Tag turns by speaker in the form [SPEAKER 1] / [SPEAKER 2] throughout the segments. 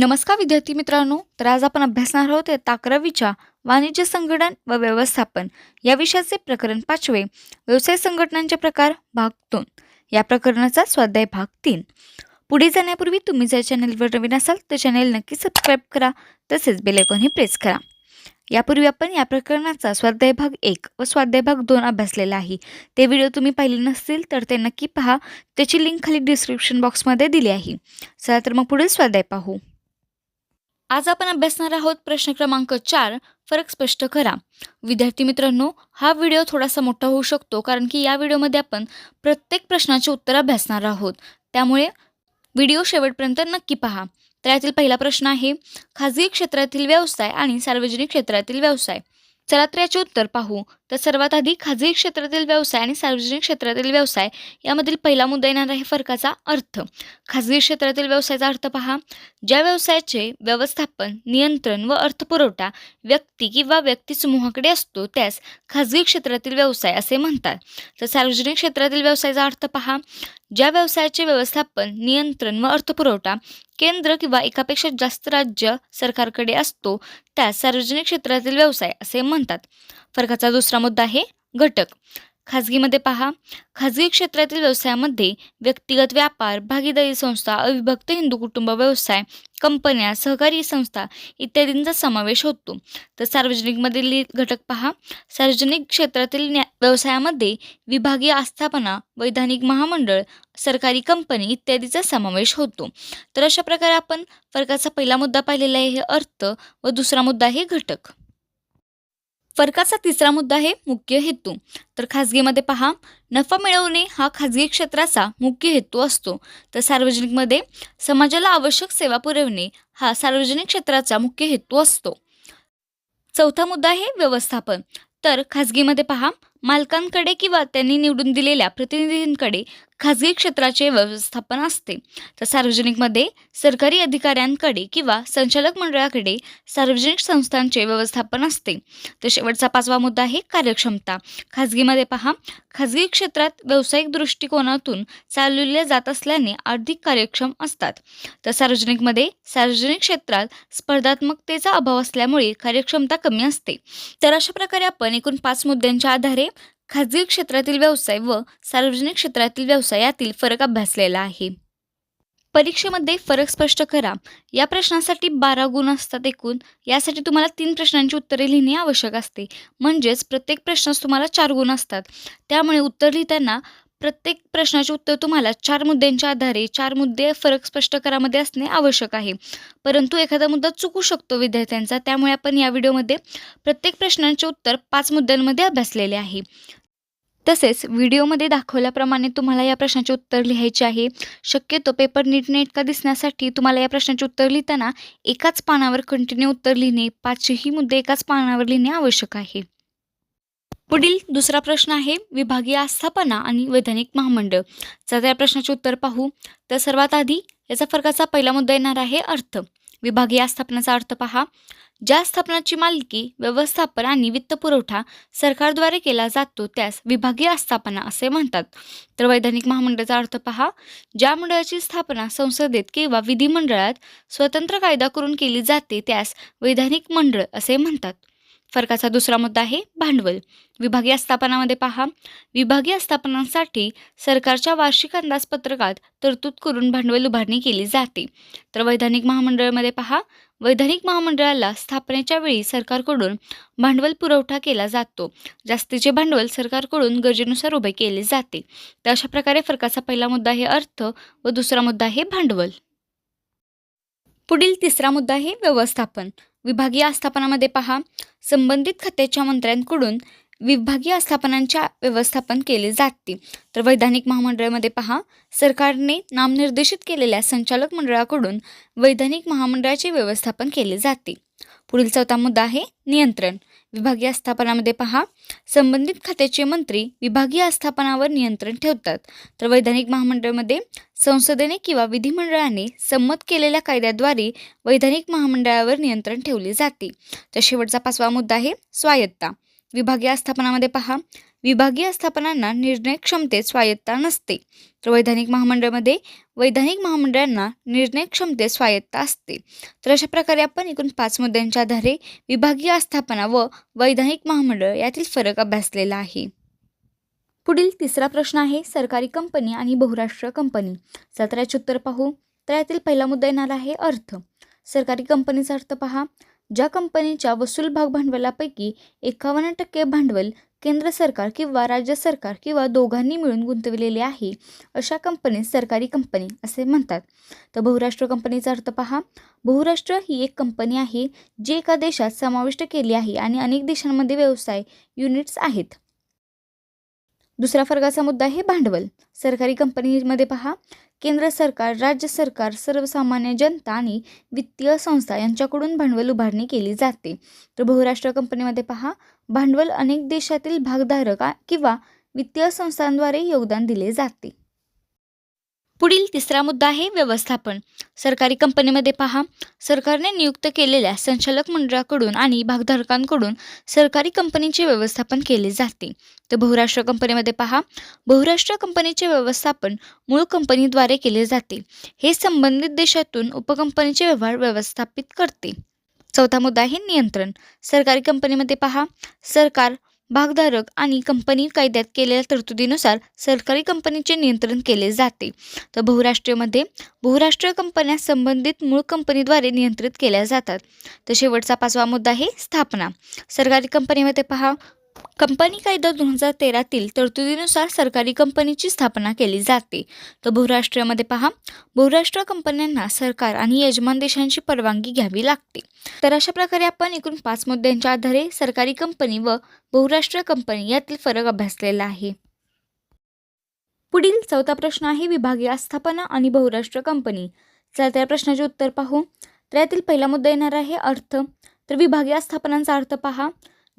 [SPEAKER 1] नमस्कार विद्यार्थी मित्रांनो तर आज आपण अभ्यासणार आहोत इयत्ता वाणिज्य संघटन व व्यवस्थापन या विषयाचे प्रकरण पाचवे व्यवसाय संघटनांचे प्रकार भाग दोन या प्रकरणाचा स्वाध्याय भाग तीन. पुढे जाण्यापूर्वी तुम्ही जर चॅनलवर नवीन असाल तर चॅनल नक्की सबस्क्राईब करा तसेच बेलायकॉनही प्रेस करा. यापूर्वी आपण या प्रकरणाचा स्वाध्याय भाग एक व स्वाध्याय भाग दोन अभ्यासलेला आहे. ते व्हिडिओ तुम्ही पाहिले नसतील तर ते नक्की पहा. त्याची लिंक खाली डिस्क्रिप्शन बॉक्समध्ये दिली आहे. चला तर मग पुढील स्वाध्याय पाहू. आज आपण अभ्यासणार आहोत प्रश्न क्रमांक चार. फरक स्पष्ट करा. विद्यार्थी मित्रांनो हा व्हिडिओ थोडासा मोठा होऊ शकतो कारण की या व्हिडिओमध्ये आपण प्रत्येक प्रश्नाचे उत्तर अभ्यासणार आहोत. त्यामुळे व्हिडिओ शेवटपर्यंत नक्की पहा. तर यातील पहिला प्रश्न आहे खाजगी क्षेत्रातील व्यवसाय आणि सार्वजनिक क्षेत्रातील व्यवसाय. चला तर याचे उत्तर पाहू. तर सर्वात आधी खाजगी क्षेत्रातील व्यवसाय आणि सार्वजनिक क्षेत्रातील व्यवसाय यामधील पहिला मुद्दा येणार आहे फरकाचा अर्थ. खाजगी क्षेत्रातील व्यवसायाचा अर्थ पहा. ज्या व्यवसायाचे व्यवस्थापन नियंत्रण व अर्थपुरवठा व्यक्ती किंवा व्यक्ती समूहाकडे असतो त्यास खाजगी क्षेत्रातील व्यवसाय असे म्हणतात. तर सार्वजनिक क्षेत्रातील व्यवसायाचा अर्थ पहा. ज्या व्यवसायाचे व्यवस्थापन नियंत्रण व अर्थपुरवठा केंद्र किंवा एकापेक्षा जास्त राज्य सरकारकडे असतो त्या सार्वजनिक क्षेत्रातील व्यवसाय असे म्हणतात. फरकाचा दुसरा मुद्दा आहे घटक. खाजगीमध्ये पहा. खाजगी क्षेत्रातील व्यवसायामध्ये व्यक्तिगत व्यापार भागीदारी संस्था अविभक्त हिंदू कुटुंब व्यवसाय कंपन्या सहकारी संस्था इत्यादींचा समावेश होतो. तर सार्वजनिकमधील घटक पहा. सार्वजनिक क्षेत्रातील न्या व्यवसायामध्ये विभागीय आस्थापना वैधानिक महामंडळ सरकारी कंपनी इत्यादीचा समावेश होतो. तर अशा प्रकारे आपण फरकाचा पहिला मुद्दा पाहिलेला आहे हे अर्थ व दुसरा मुद्दा आहे घटक. फरकाचा तिसरा मुद्दा आहे मुख्य हेतू. तर खाजगीमध्ये पहा नफा मिळवणे हा खाजगी क्षेत्राचा मुख्य हेतू असतो. तर सार्वजनिकमध्ये समाजाला आवश्यक सेवा पुरवणे हा सार्वजनिक क्षेत्राचा मुख्य हेतू असतो. चौथा मुद्दा आहे व्यवस्थापन. तर खाजगीमध्ये पहा मालकांकडे किंवा त्यांनी निवडून दिलेल्या प्रतिनिधींकडे खाजगी क्षेत्राचे व्यवस्थापन असते. तर सार्वजनिकमध्ये सरकारी अधिकाऱ्यांकडे किंवा संचालक मंडळाकडे सार्वजनिक संस्थांचे व्यवस्थापन असते. तर शेवटचा पाचवा मुद्दा आहे कार्यक्षमता. खाजगीमध्ये पहा खाजगी क्षेत्रात व्यावसायिक दृष्टिकोनातून चालवले जात असल्याने आर्थिक कार्यक्षम असतात. तर सार्वजनिकमध्ये सार्वजनिक क्षेत्रात स्पर्धात्मकतेचा अभाव असल्यामुळे कार्यक्षमता कमी असते. तर अशा प्रकारे आपण एकूण पाच मुद्द्यांच्या आधारे खाजगी क्षेत्रातील व्यवसाय व सार्वजनिक क्षेत्रातील व्यवसाय यातील फरक अभ्यासलेला आहे. परीक्षेमध्ये फरक स्पष्ट करा. या प्रश्नासाठी बारा गुण असतात एकूण. यासाठी तुम्हाला तीन प्रश्नांची उत्तरे लिहिणे आवश्यक असते. म्हणजेच प्रत्येक प्रश्नास तुम्हाला चार गुण असतात. त्यामुळे उत्तर लिहिताना प्रत्येक प्रश्नाचे उत्तर तुम्हाला चार मुद्द्यांच्या आधारे चार मुद्दे फरक स्पष्ट करामध्ये असणे आवश्यक आहे. परंतु एखादा मुद्दा चुकू शकतो विद्यार्थ्यांचा त्यामुळे आपण या व्हिडिओमध्ये प्रत्येक प्रश्नांचे उत्तर पाच मुद्द्यांमध्ये अभ्यासलेले आहे. तसेच व्हिडिओमध्ये दाखवल्याप्रमाणे तुम्हाला या प्रश्नाचे उत्तर लिहायचे आहे. शक्यतो पेपर नीटनेटका दिसण्यासाठी तुम्हाला या प्रश्नाचे उत्तर लिहिताना एकाच पानावर कंटिन्यू उत्तर लिहिणे पाचही मुद्दे एकाच पानावर लिहिणे आवश्यक आहे. पुढील दुसरा प्रश्न आहे विभागीय आस्थापना आणि वैधानिक महामंडळ. तर या प्रश्नाचे उत्तर पाहू. तर सर्वात आधी याचा फरकाचा पहिला मुद्दा येणार आहे अर्थ. विभागीय आस्थापनाचा अर्थ पहा. ज्या स्थापनाची मालकी व्यवस्थापन आणि वित्तपुरवठा सरकारद्वारे केला जातो त्यास विभागीय आस्थापना असे म्हणतात. तर वैधानिक महामंडळाचा अर्थ पहा. ज्या मंडळाची स्थापना संसदेत किंवा विधिमंडळात स्वतंत्र कायदा करून केली जाते त्यास वैधानिक मंडळ असे म्हणतात. फरकाचा दुसरा मुद्दा आहे भांडवल. विभागीय आस्थापनामध्ये पहा. विभागीय आस्थापनांसाठी सरकारच्या वार्षिक अंदाजपत्रकात तरतूद करून भांडवल उभारणी केली जाते. तर वैधानिक महामंडळामध्ये पहा. वैधानिक महामंडळाला स्थापनेच्या वेळी सरकारकडून भांडवल पुरवठा केला जातो. जास्तीचे भांडवल सरकारकडून गरजेनुसार उभे केले जाते. तर अशा प्रकारे फरकाचा पहिला मुद्दा आहे अर्थ व दुसरा मुद्दा आहे भांडवल. पुढील तिसरा मुद्दा आहे व्यवस्थापन. विभागीय आस्थापनामध्ये पहा. संबंधित खात्याच्या मंत्र्यांकडून विभागीय आस्थापनांच्या व्यवस्थापन केले जाते. तर वैधानिक महामंडळामध्ये पहा. सरकारने नामनिर्देशित केलेल्या संचालक मंडळाकडून वैधानिक महामंडळाचे व्यवस्थापन केले जाते. पुढील चौथा मुद्दा आहे नियंत्रण. विभागीय आस्थापनामध्ये पहा. संबंधित खात्याचे मंत्री विभागीय आस्थापनावर नियंत्रण ठेवतात. तर वैधानिक महामंडळामध्ये संसदेने किंवा विधिमंडळाने संमत केलेल्या कायद्याद्वारे वैधानिक महामंडळावर नियंत्रण ठेवले जाते. तर शेवटचा पाचवा मुद्दा आहे स्वायत्ता विभागीय आस्थापनामध्ये पहा. विभागीय आस्थापनांना निर्णय क्षमतेत स्वायत्ता नसते. तर वैधानिक महामंडळामध्ये वैधानिक महामंडळांना निर्णय क्षमतेत स्वायत्ता असते. तर अशा प्रकारे आपण एकूण पाच मुद्द्यांच्या आधारे विभागीय आस्थापना व वैधानिक महामंडळ यातील फरक अभ्यासलेला आहे. पुढील तिसरा प्रश्न आहे सरकारी कंपनी आणि बहुराष्ट्रीय कंपनी. सतराचे उत्तर पाहू. तर यातील पहिला मुद्दा येणार आहे अर्थ. सरकारी कंपनीचा अर्थ पहा. ज्या कंपनीच्या वसूल भाग भांडवलापैकी एकावन्न टक्के भांडवल केंद्र सरकार किंवा राज्य सरकार किंवा दोघांनी मिळून गुंतविलेले आहे अशा कंपनीस सरकारी कंपनी असे म्हणतात. तर बहुराष्ट्र कंपनीचा अर्थ पहा. बहुराष्ट्र ही एक कंपनी आहे जी एका देशात समाविष्ट केली आहे आणि अनेक देशांमध्ये व्यवसाय युनिट्स आहेत. दुसरा फरकाचा मुद्दा आहे भांडवल. सरकारी कंपनीमध्ये पहा. केंद्र सरकार राज्य सरकार सर्वसामान्य जनता आणि वित्तीय संस्था यांच्याकडून भांडवल उभारणी केली जाते. तर बहुराष्ट्रीय कंपनीमध्ये पहा भांडवल अनेक देशातील भागधारक किंवा वित्तीय संस्थांद्वारे योगदान दिले जाते. पुढील तिसरा मुद्दा आहे व्यवस्थापन. सरकारी कंपनीमध्ये पहा सरकारने नियुक्त केलेल्या संचालक मंडळाकडून आणि भागधारकांकडून सरकारी कंपनीचे व्यवस्थापन केले जाते. तर बहुराष्ट्र कंपनीमध्ये पहा बहुराष्ट्र कंपनीचे व्यवस्थापन मूळ कंपनीद्वारे केले जाते. हे संबंधित देशातून उपकंपनीचे व्यवहार व्यवस्थापित करते. चौथा मुद्दा आहे नियंत्रण. सरकारी कंपनीमध्ये पहा सरकार भागधारक आणि कंपनी कायद्यात केलेल्या तरतुदीनुसार सरकारी कंपनीचे नियंत्रण केले जाते. तर बहुराष्ट्रीयमध्ये बहुराष्ट्रीय कंपन्या संबंधित मूळ कंपनीद्वारे नियंत्रित केल्या जातात. तर शेवटचा पाचवा मुद्दा आहे स्थापना. सरकारी कंपनीमध्ये पहा कंपनी कायदा दोन हजार तेरातील तरतुदीनुसार सरकारी कंपनीची स्थापना केली जाते. तर बहुराष्ट्रीयमध्ये पहा. बहुराष्ट्रीय कंपन्यांना सरकार आणि यजमान देशांची परवानगी घ्यावी लागते. तर अशा प्रकारे आपण एकूण पाच मुद्द्यांच्या आधारे सरकारी कंपनी व बहुराष्ट्रीय कंपनी यातील फरक अभ्यासलेला आहे. पुढील चौथा प्रश्न आहे विभागीय आस्थापना आणि बहुराष्ट्रीय कंपनी. चला त्या प्रश्नाचे उत्तर पाहू. तर यातील पहिला मुद्दा येणार आहे अर्थ. तर विभागीय आस्थापनांचा अर्थ पहा.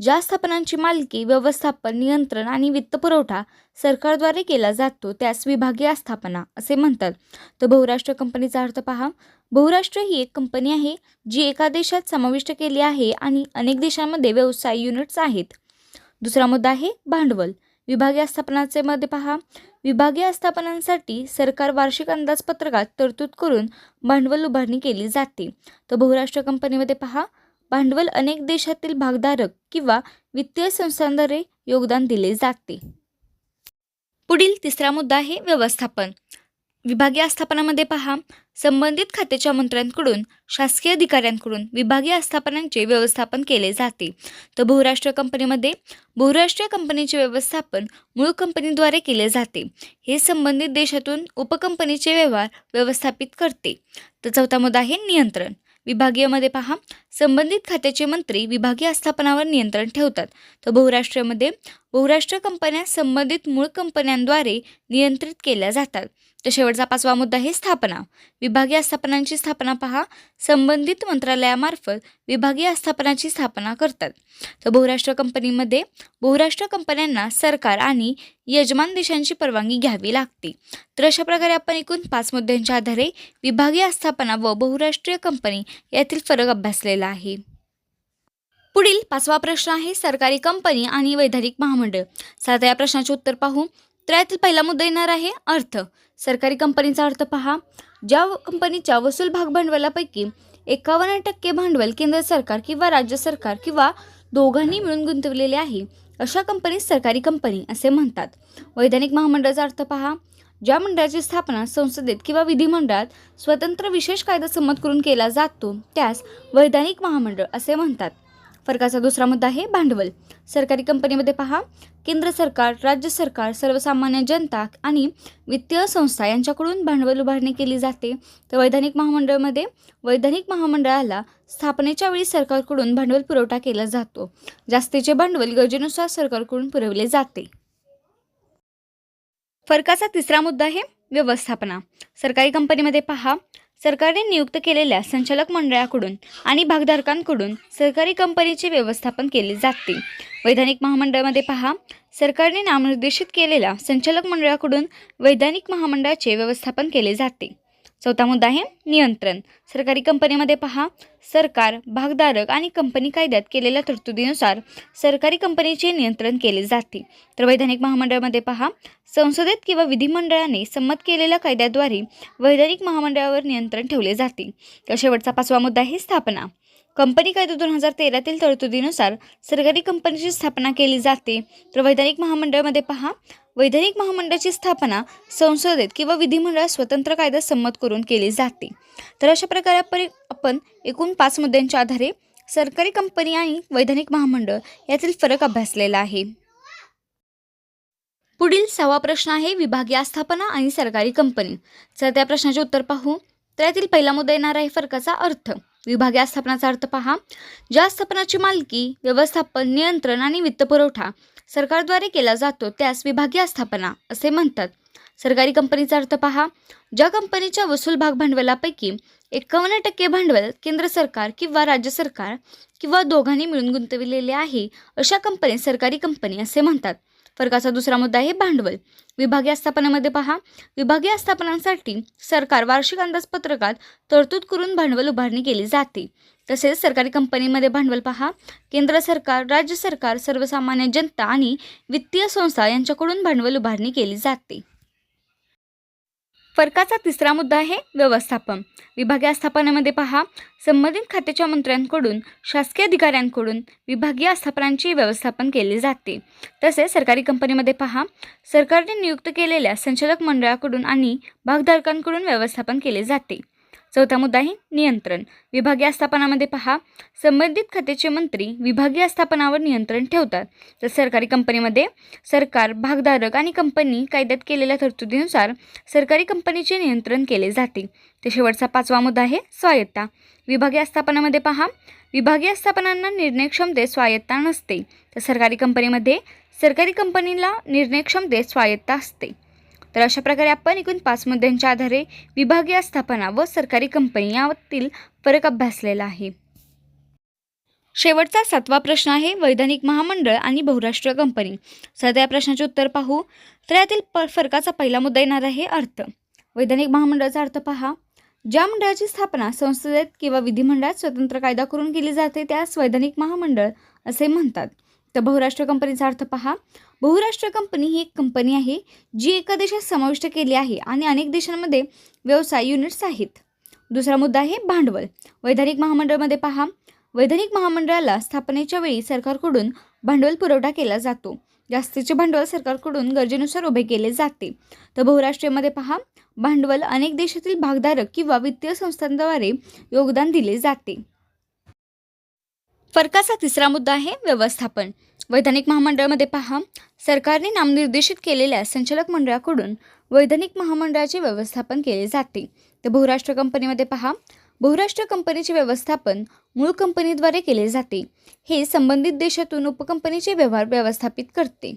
[SPEAKER 1] ज्या स्थापनांची मालकी व्यवस्थापन नियंत्रण आणि वित्तपुरवठा सरकारद्वारे केला जातो त्यास विभागीय आस्थापना असे म्हणतात. तर बहुराष्ट्रीय कंपनीचा अर्थ पहा. बहुराष्ट्र ही एक कंपनी आहे जी एका देशात समाविष्ट केली आहे आणि अनेक देशांमध्ये व्यवसाय युनिट्स आहेत. दुसरा मुद्दा आहे भांडवल. विभागीय आस्थापनाचे मध्ये पहा. विभागीय आस्थापनांसाठी सरकार वार्षिक अंदाजपत्रकात तरतूद करून भांडवल उभारणी केली जाते. तर बहुराष्ट्र कंपनीमध्ये पहा. भांडवल अनेक देशातील भागधारक किंवा वित्तीय संस्थांद्वारे योगदान दिले जाते. पुढील तिसरा मुद्दा आहे व्यवस्थापन. विभागीय आस्थापनामध्ये पहा संबंधित खात्याच्या मंत्र्यांकडून शासकीय अधिकाऱ्यांकडून विभागीय आस्थापनांचे व्यवस्थापन केले जाते. तर बहुराष्ट्रीय कंपनीमध्ये बहुराष्ट्रीय कंपनीचे व्यवस्थापन मूळ कंपनीद्वारे केले जाते. हे संबंधित देशातून उपकंपनीचे व्यवहार व्यवस्थापित करते. तर चौथा मुद्दा आहे नियंत्रण. विभागीयमध्ये पहा. संबंधित खात्याचे मंत्री विभागीय आस्थापनावर नियंत्रण ठेवतात. तर बहुराष्ट्रीयमध्ये बहुराष्ट्रीय कंपन्या संबंधित मूळ कंपन्यांद्वारे नियंत्रित केल्या जातात. तर शेवटचा पाचवा मुद्दा आहे स्थापना. विभागीय आस्थापनांची स्थापना पहा. संबंधित मंत्रालयामार्फत विभागीय आस्थापनाची स्थापना करतात. तर बहुराष्ट्र कंपनीमध्ये बहुराष्ट्र कंपन्यांना सरकार आणि यजमान देशांची परवानगी घ्यावी लागते. तर अशा प्रकारे आपण एकूण पाच मुद्द्यांच्या आधारे विभागीय आस्थापना व बहुराष्ट्रीय कंपनी यातील फरक अभ्यासलेला आहे. पुढील पाचवा प्रश्न आहे सरकारी कंपनी आणि वैधानिक महामंडळ. साधा या प्रश्नाचे उत्तर पाहू. तर यातील पहिला मुद्दा येणार आहे अर्थ. सरकारी कंपनीचा अर्थ पहा. ज्या कंपनीच्या वसूल भाग भांडवलापैकी एकावन्न टक्के भांडवल केंद्र सरकार किंवा राज्य सरकार किंवा दोघांनी मिळून गुंतवलेले आहे अशा कंपनीस सरकारी कंपनी असे म्हणतात. वैधानिक महामंडळाचा अर्थ पहा. ज्या मंडळाची स्थापना संसदेत किंवा विधिमंडळात स्वतंत्र विशेष कायदा संमत करून केला जातो त्यास वैधानिक महामंडळ असे म्हणतात. फरकाचा दुसरा मुद्दा आहे भांडवल. सरकारी कंपनीमध्ये पहा केंद्र सरकार राज्य सरकार सर्वसामान्य जनता आणि वित्तीय संस्था यांच्याकडून भांडवल उभारणी केली जाते. तर वैधानिक महामंडळमध्ये वैधानिक महामंडळाला स्थापनेच्या वेळी सरकारकडून भांडवल पुरवठा केला जातो. जास्तीचे भांडवल गरजेनुसार सरकारकडून पुरवले जाते. फरकाचा तिसरा मुद्दा आहे व्यवस्थापना. सरकारी कंपनीमध्ये पहा सरकारने नियुक्त केलेल्या संचालक मंडळाकडून आणि भागधारकांकडून सरकारी कंपनीचे व्यवस्थापन केले जाते. वैधानिक महामंडळामध्ये पहा सरकारने नामनिर्देशित केलेल्या संचालक मंडळाकडून वैधानिक महामंडळाचे व्यवस्थापन केले जाते. चौथा मुद्दा आहे नियंत्रण. सरकारी कंपनीमध्ये पहा सरकार भागधारक आणि कंपनी कायद्यात केलेल्या तरतुदीनुसार सरकारी कंपनीचे नियंत्रण केले जाते. तर वैधानिक महामंडळामध्ये पहा संसदेत किंवा विधिमंडळाने संमत केलेल्या कायद्याद्वारे वैधानिक महामंडळावर नियंत्रण ठेवले जाते. तर शेवटचा पाचवा मुद्दा आहे स्थापना. कंपनी कायदा दोन हजार तेरातील तरतुदीनुसार सरकारी कंपनीची स्थापना केली जाते. तर वैधानिक महामंडळामध्ये पहा वैधानिक महामंडळाची स्थापना संसदेत किंवा विधिमंडळात स्वतंत्र कायदा संमत करून केली जाते. तर अशा प्रकारे आपण आपण एकूण पाच मुद्द्यांच्या आधारे सरकारी कंपनी आणि वैधानिक महामंडळ यातील फरक अभ्यासलेला आहे. पुढील सहावा प्रश्न आहे विभागीय आस्थापना आणि सरकारी कंपनी. तर त्या प्रश्नाचे उत्तर पाहू. तर यातील पहिला मुद्दा येणार आहे फरकाचा अर्थ. विभागीय आस्थापनाचा अर्थ पहा. ज्या स्थापनाची मालकी व्यवस्थापन नियंत्रण आणि वित्तपुरवठा सरकारद्वारे केला जातो त्यास विभागीय आस्थापना असे म्हणतात. सरकारी कंपनीचा अर्थ पहा. ज्या कंपनीच्या वसूल भाग भांडवलापैकी एकावन्न टक्के भांडवल केंद्र सरकार किंवा राज्य सरकार किंवा दोघांनी मिळून गुंतविलेले आहे अशा कंपनी सरकारी कंपनी असे म्हणतात. फरकाचा दुसरा मुद्दा आहे भांडवल. विभागीय आस्थापनामध्ये पहा. विभागीय आस्थापनांसाठी सरकार वार्षिक अंदाजपत्रकात तरतूद करून भांडवल उभारणी केली जाते. तसेच सरकारी कंपनीमध्ये भांडवल पहा. केंद्र सरकार राज्य सरकार सर्वसामान्य जनता आणि वित्तीय संस्था यांच्याकडून भांडवल उभारणी केली जाते. फरकाचा तिसरा मुद्दा आहे व्यवस्थापन. विभागीय आस्थापनामध्ये पहा संबंधित खात्याच्या मंत्र्यांकडून शासकीय अधिकाऱ्यांकडून विभागीय आस्थापनांची व्यवस्थापन केले जाते. तसेच सरकारी कंपनीमध्ये पहा सरकारने नियुक्त केलेल्या संचालक मंडळाकडून आणि भागधारकांकडून व्यवस्थापन केले जाते. चौथा मुद्दा आहे नियंत्रण. विभागीय आस्थापनामध्ये पहा संबंधित खात्याचे मंत्री विभागीय आस्थापनावर नियंत्रण ठेवतात. तर सरकारी कंपनीमध्ये सरकार भागधारक आणि कंपनी कायद्यात केलेल्या तरतुदीनुसार सरकारी कंपनीचे नियंत्रण केले जाते. ते शेवटचा पाचवा मुद्दा आहे स्वायत्ता. विभागीय आस्थापनामध्ये पहा विभागीय आस्थापनांना निर्णय क्षमतेत स्वायत्ता नसते. तर सरकारी कंपनीमध्ये सरकारी कंपनीला निर्णय क्षमतेत स्वायत्ता असते. तर अशा प्रकारे आपण एकूण पाच मुद्द्यांच्या आधारे विभागीय स्थापना व सरकारी कंपनी यातील फरक अभ्यासलेला आहे. शेवटचा सातवा प्रश्न आहे वैधानिक महामंडळ आणि बहुराष्ट्रीय कंपनी. सध्या या प्रश्नाचे उत्तर पाहू. तर यातील प फरकाचा पहिला मुद्दा येणार आहे अर्थ. वैधानिक महामंडळाचा अर्थ पहा. ज्या मंडळाची स्थापना संसदेत किंवा विधिमंडळात स्वतंत्र कायदा करून केली जाते त्यास वैधानिक महामंडळ असे म्हणतात. तर बहुराष्ट्र कंपनीचा अर्थ पहा. बहुराष्ट्र कंपनी ही एक कंपनी आहे जी एका देशात समाविष्ट केली आहे आणि अनेक देशांमध्ये व्यवसाय युनिट्स आहेत. दुसरा मुद्दा आहे भांडवल. वैधानिक महामंडळामध्ये पहा. वैधानिक महामंडळाला स्थापनेच्या वेळी सरकारकडून भांडवल पुरवठा केला जातो. जास्तीचे भांडवल सरकारकडून गरजेनुसार उभे केले जाते. तर बहुराष्ट्रीयमध्ये पहा. भांडवल अनेक देशातील भागधारक किंवा वित्तीय संस्थांद्वारे योगदान दिले जाते. फरकाचा तिसरा मुद्दा आहे व्यवस्थापन. वैधानिक महामंडळामध्ये पहा सरकारने नामनिर्देशित केलेल्या संचालक मंडळाकडून वैधानिक महामंडळाचे व्यवस्थापन केले जाते. तर बहुराष्ट्र कंपनीमध्ये पहा बहुराष्ट्र कंपनीचे व्यवस्थापन मूळ कंपनीद्वारे केले जाते. हे संबंधित देशातून उपकंपनीचे व्यवहार व्यवस्थापित करते.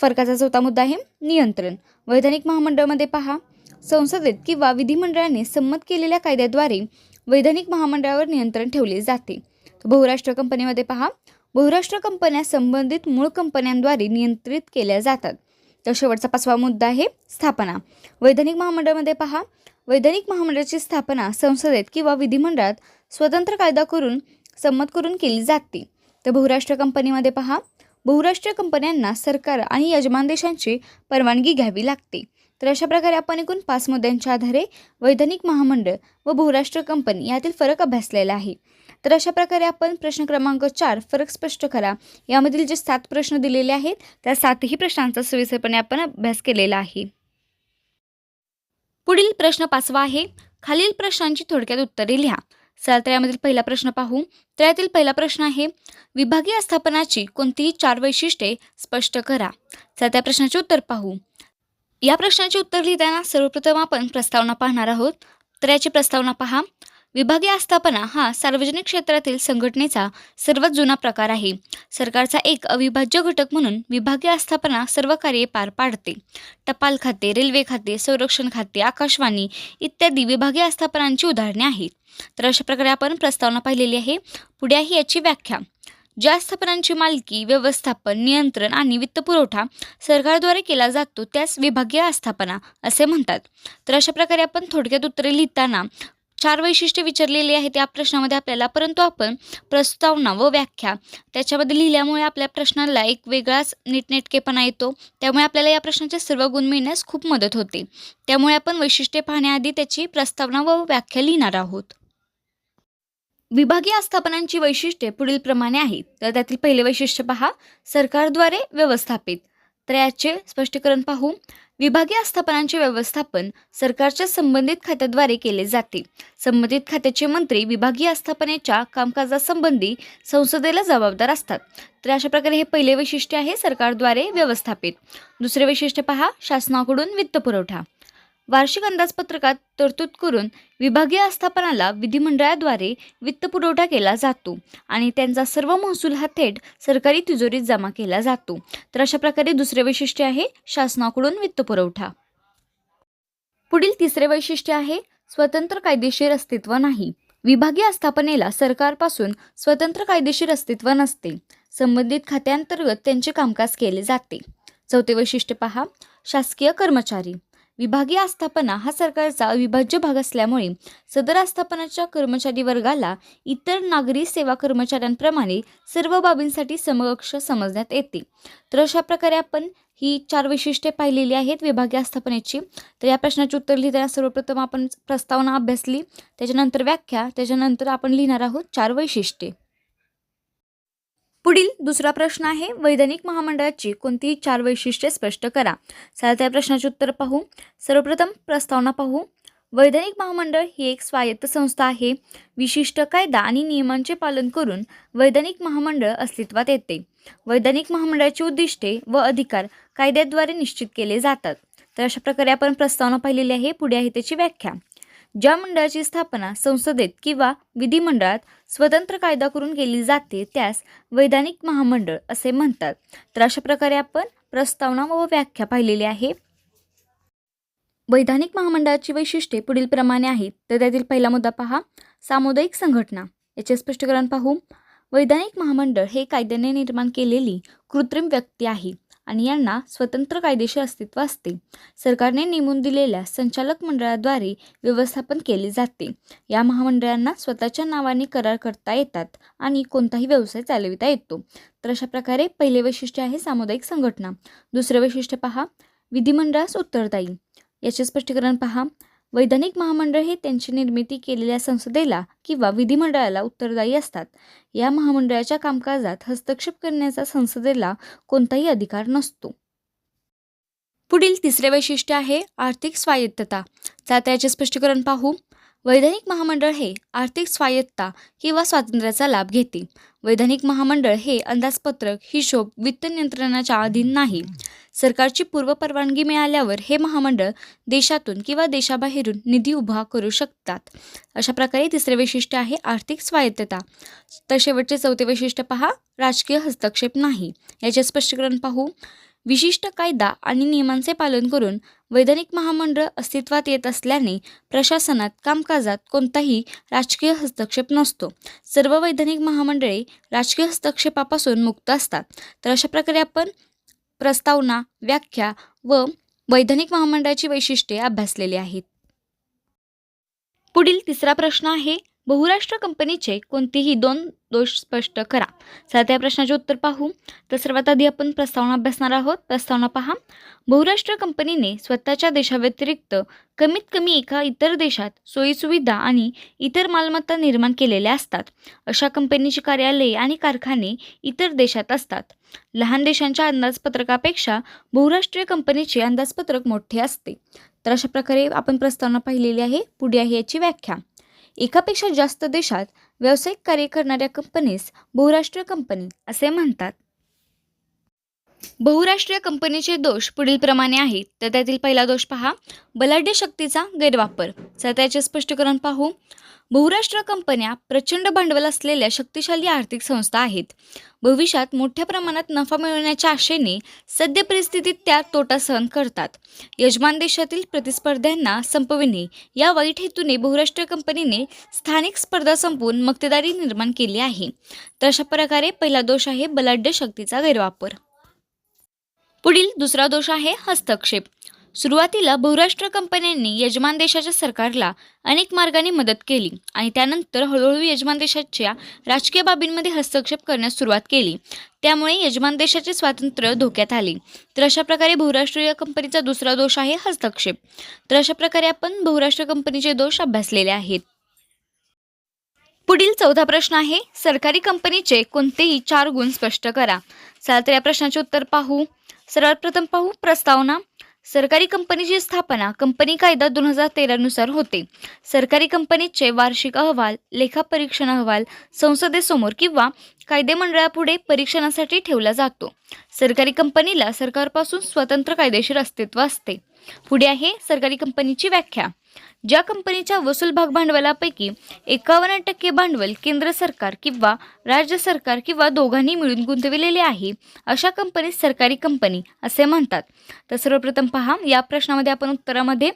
[SPEAKER 1] फरकाचा चौथा मुद्दा आहे नियंत्रण. वैधानिक महामंडळामध्ये पहा संसदेत किंवा विधिमंडळाने संमत केलेल्या कायद्याद्वारे वैधानिक महामंडळावर नियंत्रण ठेवले जाते. बहुराष्ट्र कंपनीमध्ये पहा. बहुराष्ट्र कंपन्या संबंधित मूळ कंपन्यांद्वारे नियंत्रित केल्या जातात. तर शेवटचा पाचवा मुद्दा आहे स्थापना. वैधानिक महामंडळामध्ये पहा. वैधानिक महामंडळाची स्थापना संसदेत किंवा विधिमंडळात स्वतंत्र कायदा करून संमत करून केली जाते. तर बहुराष्ट्र कंपनीमध्ये पहा. बहुराष्ट्रीय कंपन्यांना सरकार आणि यजमान देशांची परवानगी घ्यावी लागते. तर अशा प्रकारे आपण एकूण पाच मुद्द्यांच्या आधारे वैधानिक महामंडळ व बहुराष्ट्र कंपनी यातील फरक अभ्यासलेला आहे. तर अशा प्रकारे आपण प्रश्न क्रमांक चार फरक स्पष्ट करा. यामधील जे सात प्रश्न दिलेले आहेत त्या सातही प्रश्नांचा सविस्तरपणे आपण अभ्यास केलेला आहे. पुढील प्रश्न पाचवा आहे. खालील प्रश्नांची थोडक्यात उत्तरे लिहा. चला तर यामधील पहिला प्रश्न पाहू. तर यातील पहिला प्रश्न आहे विभागीय आस्थापनाची कोणतीही चार वैशिष्ट्ये स्पष्ट करा. चला त्या प्रश्नाचे उत्तर पाहू. या प्रश्नाचे उत्तर लिहिताना सर्वप्रथम आपण प्रस्तावना पाहणार आहोत. तर याची प्रस्तावना पहा. विभागीय आस्थापना हा सार्वजनिक क्षेत्रातील संघटनेचा सर्वात जुना प्रकार आहे. सरकारचा एक अविभाज्य घटक म्हणून विभागीय आस्थापना सर्व कार्ये पार पाडते. टपाल खाते रेल्वे खाते संरक्षण खाते आकाशवाणी इत्यादी विभागीय आस्थापनांची उदाहरणे आहेत. तर अशा प्रकारे आपण प्रस्तावना पाहिलेली आहे. पुढे आहे याची व्याख्या. ज्या आस्थापनांची मालकी व्यवस्थापन नियंत्रण आणि वित्तपुरवठा सरकारद्वारे केला जातो त्यास विभागीय आस्थापना असे म्हणतात. तर अशा प्रकारे आपण थोडक्यात उत्तरे लिहिताना चार वैशिष्ट्ये विचारलेली आहेत या प्रश्नामध्ये आपल्याला. परंतु आपण प्रस्तावना व व्याख्या त्याच्यामध्ये लिहिल्यामुळे आपल्या प्रश्नाला एक वेगळाच नीटनेटकेपणा येतो. त्यामुळे आपल्याला या प्रश्नाचे सर्व गुण मिळण्यास खूप मदत होते. त्यामुळे आपण वैशिष्ट्ये पाहण्याआधी त्याची प्रस्तावना व व्याख्या लिहिणार आहोत. विभागीय आस्थापनांची वैशिष्ट्ये पुढील प्रमाणे आहेत. तर त्यातील पहिले वैशिष्ट्य पहा. सरकारद्वारे व्यवस्थापित. तर याचे स्पष्टीकरण पाहू. विभागीय आस्थापनांचे व्यवस्थापन सरकारच्या संबंधित खात्याद्वारे केले जाते. संबंधित खात्याचे मंत्री विभागीय आस्थापनेच्या कामकाजासंबंधी संसदेला जबाबदार असतात. तर अशा प्रकारे हे पहिले वैशिष्ट्य आहे सरकारद्वारे व्यवस्थापित. दुसरे वैशिष्ट्य पहा शासनाकडून वित्तपुरवठा वार्षिक अंदाजपत्रकात तरतूद करून विभागीय आस्थापनाला विधिमंडळाद्वारे वित्तपुरवठा केला जातो आणि त्यांचा सर्व महसूल हा थेट सरकारी तिजोरीत जमा केला जातो. तर अशा प्रकारे दुसरे वैशिष्ट्य आहे शासनाकडून वित्तपुरवठा. पुढील तिसरे वैशिष्ट्य आहे स्वतंत्र कायदेशीर अस्तित्व नाही. विभागीय आस्थापनेला सरकारपासून स्वतंत्र कायदेशीर अस्तित्व नसते. संबंधित खात्यांतर्गत त्यांचे कामकाज केले जाते. चौथे वैशिष्ट्य पहा शासकीय कर्मचारी. विभागीय आस्थापना हा सरकारचा अविभाज्य भाग असल्यामुळे सदर आस्थापनाच्या कर्मचारी वर्गाला इतर नागरी सेवा कर्मचाऱ्यांप्रमाणे सर्व बाबींसाठी समकक्ष समजण्यात येते. तर अशा प्रकारे आपण ही चार वैशिष्ट्ये पाहिलेली आहेत विभागीय आस्थापनेची. तर या प्रश्नाची उत्तर लिहिताना सर्वप्रथम आपण प्रस्तावना अभ्यासली. त्याच्यानंतर व्याख्या. त्याच्यानंतर आपण लिहिणार आहोत चार वैशिष्ट्ये पुढील दुसरा प्रश्न आहे वैधानिक महामंडळाची कोणतीही चार वैशिष्ट्ये स्पष्ट करा. चला त्या प्रश्नाचे उत्तर पाहू. सर्वप्रथम प्रस्तावना पाहू. वैधानिक महामंडळ ही एक स्वायत्त संस्था आहे. विशिष्ट कायदा आणि नियमांचे पालन करून वैधानिक महामंडळ अस्तित्वात येते. वैधानिक महामंडळाची उद्दिष्टे व अधिकार कायद्याद्वारे निश्चित केले जातात. तर अशा प्रकारे आपण प्रस्तावना पाहिलेली आहे. पुढे आहे त्याची व्याख्या. ज्या मंडळाची स्थापना संसदेत किंवा विधिमंडळात स्वतंत्र कायदा करून केली जाते त्यास वैधानिक महामंडळ असे म्हणतात. तर अशा प्रकारे आपण प्रस्तावना व व्याख्या पाहिलेली आहे. वैधानिक महामंडळाची वैशिष्ट्ये पुढील प्रमाणे आहेत. तर त्यातील पहिला मुद्दा पहा. सामुदायिक संघटना. याचे स्पष्टीकरण पाहू. वैधानिक महामंडळ हे कायद्याने निर्माण केलेली कृत्रिम व्यक्ती आहे. आणि यांना स्वतंत्र कायदेशीर अस्तित्व असते. सरकारने नेमून दिलेल्या संचालक मंडळाद्वारे व्यवस्थापन केले जाते. या महामंडळांना स्वतःच्या नावाने करार करता येतात आणि कोणताही व्यवसाय चालविता येतो. तर अशा प्रकारे पहिले वैशिष्ट्य आहे सामुदायिक संघटना. दुसरे वैशिष्ट्य पहा विधिमंडळास उत्तरदायी. याचे स्पष्टीकरण पहा. वैधानिक महामंडळ हे त्यांची निर्मिती केलेल्या संसदेला किंवा विधिमंडळाला उत्तरदायी असतात. या महामंडळाच्या कामकाजात हस्तक्षेप करण्याचा संसदेला कोणताही अधिकार नसतो. पुढील तिसरे वैशिष्ट्य आहे आर्थिक स्वायत्तता. चा त्याचे स्पष्टीकरण पाहू. वैधानिक महामंडळ हे आर्थिक स्वायत्ता किंवा स्वातंत्र्याचा लाभ घेते. वैधानिक महामंडळ हे अंदाजपत्रक हिशोब वित्त नियंत्रणाच्या अधीन नाही. सरकारची पूर्वपरवानगी मिळाल्यावर हे महामंडळ देशातून किंवा देशाबाहेरून निधी उभा करू शकतात. अशा प्रकारे तिसरे वैशिष्ट्य आहे आर्थिक स्वायत्तता. तर शेवटचे चौथे वैशिष्ट्य पहा राजकीय हस्तक्षेप नाही. याचे स्पष्टीकरण पाहू. विशिष्ट कायदा आणि नियमांचे पालन करून वैधानिक महामंडळ अस्तित्वात येत असल्याने प्रशासनात कामकाजात कोणताही राजकीय हस्तक्षेप नसतो. सर्व वैधानिक महामंडळे राजकीय हस्तक्षेपापासून मुक्त असतात. तर अशा प्रकारे आपण प्रस्तावना व्याख्या व वैधानिक महामंडळाची वैशिष्ट्ये अभ्यासलेली आहेत. पुढील तिसरा प्रश्न आहे बहुराष्ट्र कंपनीचे कोणतेही दोन दोष स्पष्ट करा. चला त्या प्रश्नाचे उत्तर पाहू. तर सर्वात आधी आपण प्रस्तावना अभ्यासणार आहोत. प्रस्तावना पहा. बहुराष्ट्र कंपनीने स्वतःच्या देशाव्यतिरिक्त कमीत कमी एका इतर देशात सोयीसुविधा आणि इतर मालमत्ता निर्माण केलेल्या असतात. अशा कंपनीची कार्यालये आणि कारखाने इतर देशात असतात. लहान देशांच्या अंदाजपत्रकापेक्षा बहुराष्ट्रीय कंपनीचे अंदाजपत्रक मोठे असते. तर अशा प्रकारे आपण प्रस्तावना पाहिलेली आहे. पुढे आहे याची व्याख्या. एकापेक्षा जास्त देशात व्यावसायिक कार्य करणाऱ्या कंपनीस बहुराष्ट्रीय कंपनी असे म्हणतात. बहुराष्ट्रीय कंपनीचे दोष पुढील प्रमाणे आहेत. तर त्यातील पहिला दोष पहा. बलाढ्य शक्तीचा गैरवापर. तर त्याचे स्पष्टीकरण पाहू. बहुराष्ट्र कंपन्या प्रचंड भांडवल असलेल्या शक्तिशाली आर्थिक संस्था आहेत. भविष्यात मोठ्या प्रमाणात नफा मिळवण्याच्या आशेने सद्य परिस्थितीत त्या तोटा सहन करतात. यजमान देशातील प्रतिस्पर्ध्यांना संपविणे या वाईट हेतूने बहुराष्ट्रीय कंपनीने स्थानिक स्पर्धा संपवून मक्तेदारी निर्माण केली आहे. तर अशा प्रकारे पहिला दोष आहे बलाढ्य शक्तीचा गैरवापर. पुढील दुसरा दोष आहे हस्तक्षेप. सुरुवातीला बहुराष्ट्र कंपन्यांनी यजमान देशाच्या सरकारला अनेक मार्गाने मदत केली आणि त्यानंतर हळूहळू यजमान देशाच्या राजकीय बाबींमध्ये हस्तक्षेप करण्यास सुरुवात केली. त्यामुळे यजमान देशाचे स्वातंत्र्य धोक्यात आले. तर अशा प्रकारे बहुराष्ट्रीय कंपनीचा दुसरा दोष आहे हस्तक्षेप. तर अशा प्रकारे आपण बहुराष्ट्रीय कंपनीचे दोष अभ्यासलेले आहेत. पुढील चौथा प्रश्न आहे सरकारी कंपनीचे कोणतेही चार गुण स्पष्ट करा. चला तर या प्रश्नाचे उत्तर पाहू. सर्वात प्रथम पाहू प्रस्तावना. सरकारी कंपनीची स्थापना कंपनी कायदा दोन हजार तेरानुसार होते. सरकारी कंपनीचे वार्षिक अहवाल लेखापरीक्षण अहवाल संसदेसमोर किंवा कायदेमंडळापुढे परीक्षणासाठी ठेवला जातो. सरकारी कंपनीला सरकारपासून स्वतंत्र कायदेशीर अस्तित्व असते. पुढे आहे सरकारी कंपनीची व्याख्या. ज्या कंपनीच्या वसूल भाग भांडवलापैकी एकावन्न टक्के भांडवल केंद्र सरकार किंवा राज्य सरकार किंवा दोघांनी मिळून गुंतविलेले आहे अशा कंपनीस सरकारी कंपनी असे म्हणतात. तर सर्वप्रथम पहा या प्रश्नामध्ये आपण उत्तरामध्ये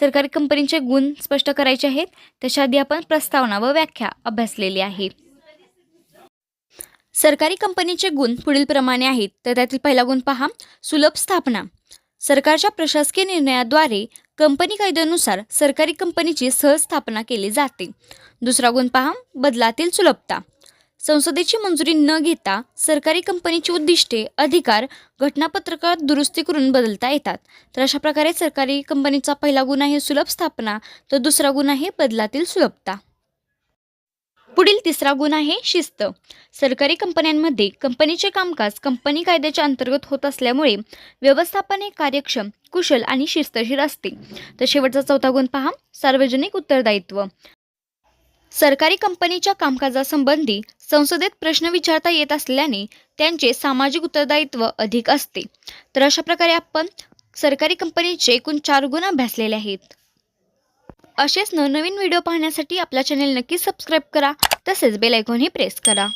[SPEAKER 1] सरकारी कंपनीचे गुण स्पष्ट करायचे आहेत. त्याच्या आधी आपण प्रस्तावना व व्याख्या अभ्यासलेली आहे. सरकारी कंपनीचे गुण पुढील प्रमाणे आहेत. तर त्यातील पहिला गुण पहा सुलभ स्थापना. सरकारच्या प्रशासकीय निर्णयाद्वारे कंपनी कायद्यानुसार सरकारी कंपनीची सहज स्थापना केली जाते. दुसरा गुण पहा बदलातील सुलभता. संसदेची मंजुरी न घेता सरकारी कंपनीची उद्दिष्टे अधिकार घटनापत्रकात दुरुस्ती करून बदलता येतात. तर अशा प्रकारे सरकारी कंपनीचा पहिला गुण आहे सुलभ स्थापना तर दुसरा गुण आहे बदलातील सुलभता. पुढील तिसरा गुण आहे शिस्त. सरकारी कंपन्यांमध्ये कंपनीचे कामकाज कंपनी कायद्याच्या अंतर्गत होत असल्यामुळे व्यवस्थापन हे कार्यक्षम कुशल आणि शिस्तशीर असते. तर शेवटचा चौथा गुण पहा सार्वजनिक उत्तरदायित्व. सरकारी कंपनीच्या कामकाजासंबंधी संसदेत प्रश्न विचारता येत असल्याने त्यांचे सामाजिक उत्तरदायित्व अधिक असते. तर अशा प्रकारे आपण सरकारी कंपनीचे एकूण चार गुण अभ्यासलेले आहेत. असेच नवनवीन व्हिडिओ पाहण्यासाठी आपला चॅनेल नक्की सबस्क्राईब करा. तसेच बेल आयकॉनही प्रेस करा.